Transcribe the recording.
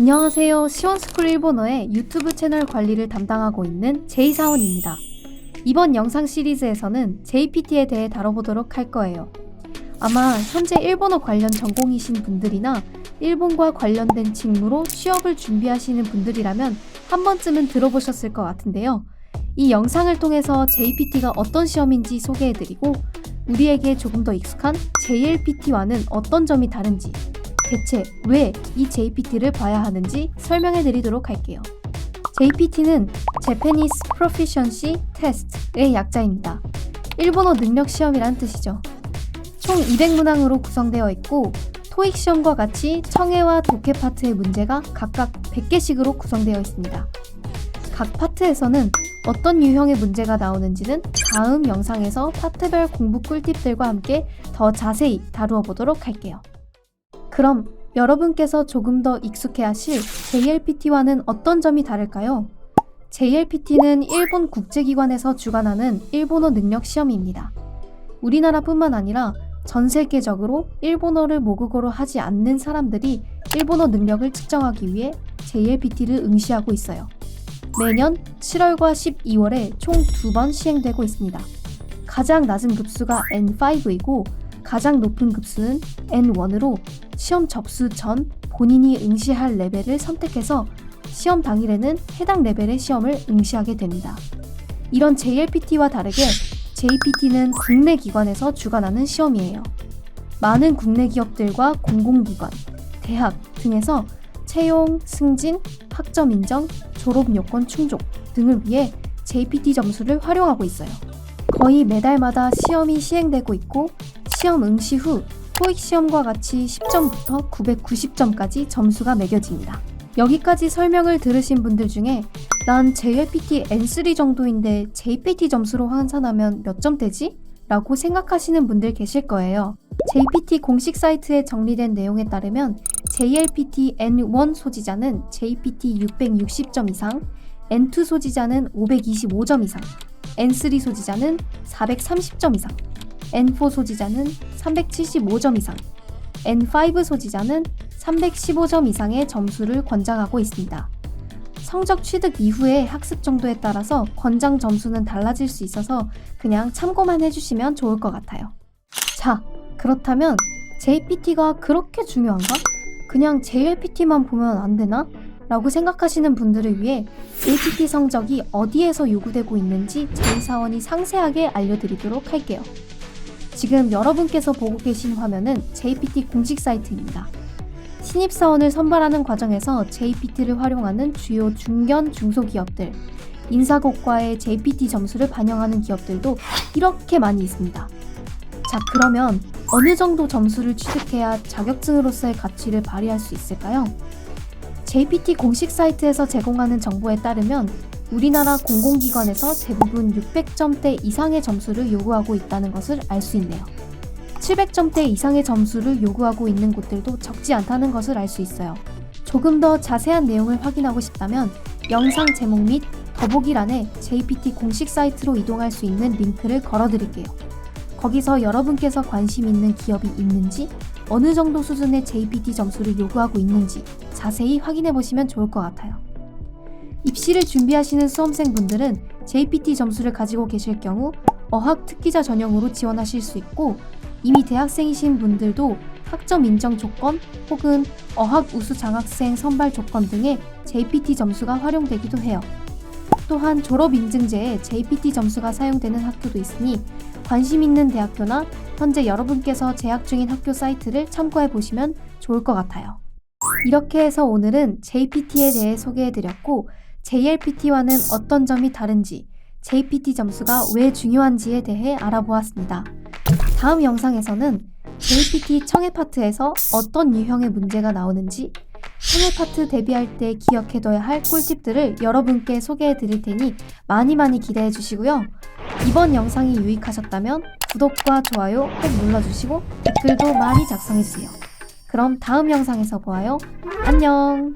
안녕하세요. 시원스쿨 일본어의 유튜브 채널 관리를 담당하고 있는 제이사원입니다. 이번 영상 시리즈에서는 JPT에 대해 다뤄보도록 할 거예요. 아마 현재 일본어 관련 전공이신 분들이나 일본과 관련된 직무로 취업을 준비하시는 분들이라면 한 번쯤은 들어보셨을 것 같은데요. 이 영상을 통해서 JPT가 어떤 시험인지 소개해드리고 우리에게 조금 더 익숙한 JLPT와는 어떤 점이 다른지 대체 왜 이 JPT를 봐야 하는지 설명해 드리도록 할게요. JPT는 Japanese Proficiency Test의 약자입니다. 일본어 능력 시험이란 뜻이죠. 총 200문항으로 구성되어 있고 토익 시험과 같이 청해와 독해 파트의 문제가 각각 100개씩으로 구성되어 있습니다. 각 파트에서는 어떤 유형의 문제가 나오는지는 다음 영상에서 파트별 공부 꿀팁들과 함께 더 자세히 다루어 보도록 할게요. 그럼 여러분께서 조금 더 익숙해 하실 JLPT와는 어떤 점이 다를까요? JLPT는 일본 국제기관에서 주관하는 일본어 능력 시험입니다. 우리나라뿐만 아니라 전 세계적으로 일본어를 모국어로 하지 않는 사람들이 일본어 능력을 측정하기 위해 JLPT를 응시하고 있어요. 매년 7월과 12월에 총 두 번 시행되고 있습니다. 가장 낮은 급수가 N5이고 가장 높은 급수는 N1으로 시험 접수 전 본인이 응시할 레벨을 선택해서 시험 당일에는 해당 레벨의 시험을 응시하게 됩니다. 이런 JLPT와 다르게 JPT는 국내 기관에서 주관하는 시험이에요. 많은 국내 기업들과 공공기관, 대학 등에서 채용, 승진, 학점 인정, 졸업 요건 충족 등을 위해 JPT 점수를 활용하고 있어요. 거의 매달마다 시험이 시행되고 있고 시험 응시 후 토익 시험과 같이 10점부터 990점까지 점수가 매겨집니다. 여기까지 설명을 들으신 분들 중에 난 JLPT N3 정도인데 JPT 점수로 환산하면 몇 점대지? 라고 생각하시는 분들 계실 거예요. JPT 공식 사이트에 정리된 내용에 따르면 JLPT N1 소지자는 JPT 660점 이상, N2 소지자는 525점 이상, N3 소지자는 430점 이상, N4 소지자는 375점 이상, N5 소지자는 315점 이상의 점수를 권장하고 있습니다. 성적 취득 이후의 학습 정도에 따라서 권장 점수는 달라질 수 있어서 그냥 참고만 해주시면 좋을 것 같아요. 자, 그렇다면 JPT가 그렇게 중요한가? 그냥 JLPT만 보면 안 되나? 라고 생각하시는 분들을 위해 JPT 성적이 어디에서 요구되고 있는지 저희 사원이 상세하게 알려드리도록 할게요. 지금 여러분께서 보고 계신 화면은 JPT 공식 사이트입니다. 신입사원을 선발하는 과정에서 JPT를 활용하는 주요 중견 중소기업들, 인사고과의 JPT 점수를 반영하는 기업들도 이렇게 많이 있습니다. 자, 그러면 어느 정도 점수를 취득해야 자격증으로서의 가치를 발휘할 수 있을까요? JPT 공식 사이트에서 제공하는 정보에 따르면 우리나라 공공기관에서 대부분 600점대 이상의 점수를 요구하고 있다는 것을 알 수 있네요. 700점대 이상의 점수를 요구하고 있는 곳들도 적지 않다는 것을 알 수 있어요. 조금 더 자세한 내용을 확인하고 싶다면 영상 제목 및 더보기란에 JPT 공식 사이트로 이동할 수 있는 링크를 걸어드릴게요. 거기서 여러분께서 관심 있는 기업이 있는지, 어느 정도 수준의 JPT 점수를 요구하고 있는지 자세히 확인해 보시면 좋을 것 같아요. 입시를 준비하시는 수험생분들은 JPT 점수를 가지고 계실 경우 어학 특기자 전형으로 지원하실 수 있고 이미 대학생이신 분들도 학점 인정 조건 혹은 어학 우수 장학생 선발 조건 등의 JPT 점수가 활용되기도 해요. 또한 졸업 인증제에 JPT 점수가 사용되는 학교도 있으니 관심 있는 대학교나 현재 여러분께서 재학 중인 학교 사이트를 참고해 보시면 좋을 것 같아요. 이렇게 해서 오늘은 JPT에 대해 소개해 드렸고 JLPT와는 어떤 점이 다른지 JPT 점수가 왜 중요한지에 대해 알아보았습니다. 다음 영상에서는 JPT 청해 파트에서 어떤 유형의 문제가 나오는지 청해 파트 대비할 때 기억해둬야 할 꿀팁들을 여러분께 소개해 드릴 테니 많이 많이 기대해 주시고요. 이번 영상이 유익하셨다면 구독과 좋아요 꼭 눌러주시고 댓글도 많이 작성해 주세요. 그럼 다음 영상에서 보아요. 안녕!